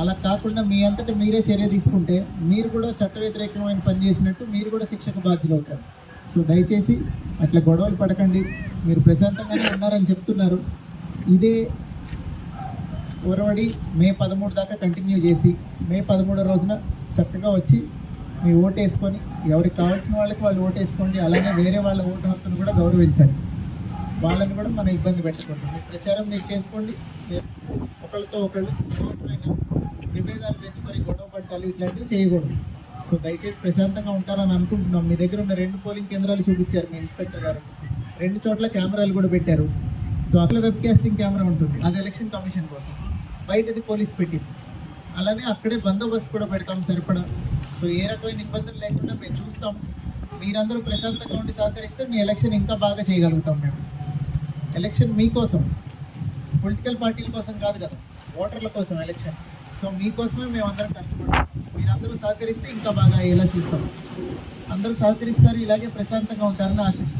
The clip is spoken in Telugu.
అలా కాకుండా మీ అంతటి మీరే చర్య తీసుకుంటే మీరు కూడా చట్ట వ్యతిరేకమైన పని చేసినట్టు మీరు కూడా శిక్షకు బాధ్యులు అవుతారు. సో దయచేసి అట్లా గొడవలు పడకండి. మీరు ప్రశాంతంగానే ఉన్నారని చెప్తున్నారు. ఇదే ఒరవడి మే పదమూడు దాకా కంటిన్యూ చేసి మే పదమూడో రోజున చక్కగా వచ్చి మీ ఓటు వేసుకొని ఎవరికి కావాల్సిన వాళ్ళకి వాళ్ళు ఓటు వేసుకోండి. అలాగే వేరే వాళ్ళ ఓటు హక్కును కూడా గౌరవించాలి. వాళ్ళని కూడా మనం ఇబ్బంది పెట్టకూడదు. ప్రచారం మీరు చేసుకోండి. ఒకళ్ళతో ఒకళ్ళు గొడవ ఇట్లాంటివి చేయకూడదు. సో దయచేసి ప్రశాంతంగా ఉంటారని అనుకుంటున్నాం. మీ దగ్గర ఉన్న రెండు పోలింగ్ కేంద్రాలు చూపించారు మీ ఇన్స్పెక్టర్ గారు. రెండు చోట్ల కెమెరాలు కూడా పెట్టారు. సో అక్కడ వెబ్ కాస్టింగ్ కెమెరా ఉంటుంది. అది ఎలక్షన్ కమిషన్ కోసం. బయటది పోలీస్ పెట్టింది. అలానే అక్కడే బందోబస్తు కూడా పెడతాం సరిపడా. సో ఏ రకమైన ఇబ్బందులు లేకుండా మేము చూస్తాం. మీరందరూ ప్రశాంతంగా ఉండి సహకరిస్తే మీ ఎలక్షన్ ఇంకా బాగా చేయగలుగుతాం మేము. ఎలక్షన్ మీకోసం. పొలిటికల్ పార్టీల కోసం కాదు కదా. ఓటర్ల కోసం ఎలక్షన్ సో మీకోసమే మేము అందరం కష్టపడతాం మీరందరూ సహకరిస్తే ఇంకా బాగా అయ్యేలా చూస్తాం. అందరూ సహకరిస్తారు ఇలాగే ప్రశాంతంగా ఉంటారని ఆశిస్తాం